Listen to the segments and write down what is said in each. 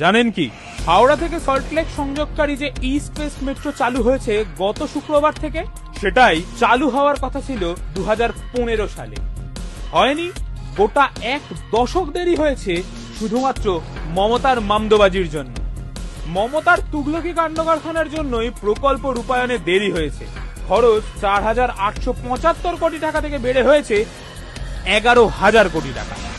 জানেন কি? হাওড়া থেকে সল্টলেক সংযোগকারী যে ইস্ট ওয়েস্ট মেট্রো চালু হয়েছে গত শুক্রবার থেকে, সেটাই চালু হওয়ার কথা ছিল দু হাজার পনেরো সালে। হয়নি, গোটা এক দশক দেরি হয়েছে শুধুমাত্র মমতার মামদোবাজির জন্য। মমতার তুগলকি কাণ্ড কারখানার জন্যই প্রকল্প রূপায়ণে দেরি হয়েছে। খরচ চার হাজার আটশো পঁচাত্তর কোটি টাকা থেকে বেড়ে হয়েছে এগারো হাজার কোটি টাকা।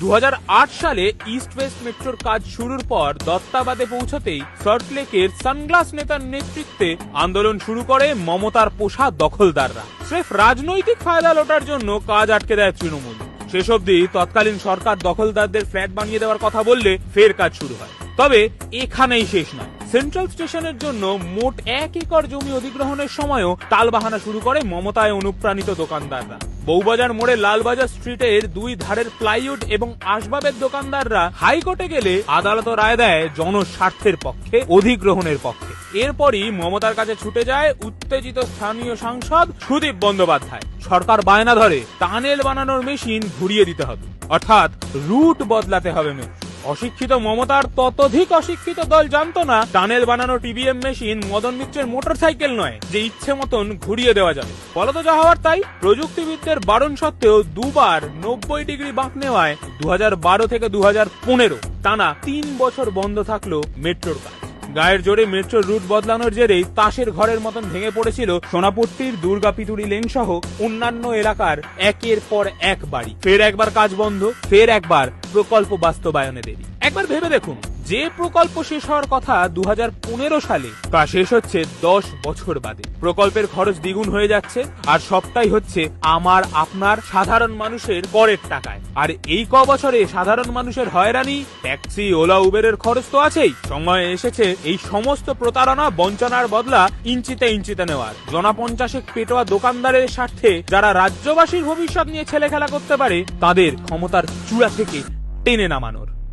দু হাজার আট সালে ইস্ট ওয়েস্ট মেট্রোর কাজ শুরুর পর দত্তাবাদে পৌঁছতেই সল্টলেকের সানগ্লাস নেতার নেতৃত্বে আন্দোলন শুরু করে মমতার পোষা দখলদাররা। স্রেফ রাজনৈতিক ফায়দা লোটার জন্য কাজ আটকে দেয় তৃণমূল। শেষ অবধি তৎকালীন সরকার দখলদারদের ফ্ল্যাট বানিয়ে দেওয়ার কথা বললে ফের কাজ শুরু হয়। তবে এখানেই শেষ নয়। সেন্ট্রাল স্টেশনের জন্য মোট এক একর জমি অধিগ্রহণের সময়ও টালবাহানা শুরু করে মমতায় অনুপ্রাণিত দোকানদাররা। বউবাজার মোড়ে লালবাজার স্ট্রিটের দুই ধারের প্লাইউড এবং আসবাবের দোকানদাররা হাইকোর্টে গেলে আদালত রায় দেয় জনস্বার্থের পক্ষে, অধিগ্রহণের পক্ষে। এরপরই মমতার কাছে ছুটে যায় উত্তেজিত স্থানীয় সাংসদ সুদীপ বন্দ্যোপাধ্যায়। সরকার বায়না ধরে, টানেল বানানোর মেশিন ঘুরিয়ে দিতে হবে। অর্থাৎ রুট বদলাতে হবে মেট্রো অশিক্ষিত মমতার ততোধিক অশিক্ষিত দল জানতো না টানেল বানানো টিভিএম মেশিন মদন মিত্রের মোটর সাইকেল নয়, যে ইচ্ছে মতন ঘুরিয়ে দেওয়া যাবে। ফলত যা হওয়ার তাই, প্রযুক্তিবিদদের বারণ সত্ত্বেও দুবার নব্বই ডিগ্রি বাঁক নেওয়ায় দু হাজার বারো থেকে দু হাজার পনেরো টানা তিন বছর বন্ধ থাকল মেট্রোর কাজ। গায়ের জোরে মেট্রো রুট বদলানোর জেরেই তাসের ঘরের মতন ভেঙে পড়েছিল সোনাপুরটির দুর্গাপিতুরি লেন সহ অন্যান্য এলাকার একের পর এক বাড়ি। ফের একবার কাজ বন্ধ, ফের একবার প্রকল্প বাস্তবায়নে দেরি। একবার ভেবে দেখুন। যে প্রকল্প শেষ হওয়ার কথা দু হাজার পনেরো সালে, তা শেষ হচ্ছে দশ বছর বাদে। প্রকল্পের খরচ দ্বিগুণ হয়ে যাচ্ছে, আর সবটাই হচ্ছে আমার, আপনার সাধারণ মানুষের করের টাকায়। আর এই ক বছরে সাধারণ মানুষের হয়রানি, ট্যাক্সি, ওলা, উবেরের খরচ তো আছেই। সময় এসেছে এই সমস্ত প্রতারণা, বঞ্চনার বদলা ইঞ্চিতে ইঞ্চিতে নেওয়ার। জনা পঞ্চাশেক পেটোয়া দোকানদারের স্বার্থে যারা রাজ্যবাসীর ভবিষ্যৎ নিয়ে ছেলে খেলা করতে পারে, তাদের ক্ষমতার চূড়া থেকে টেনে নামানোর।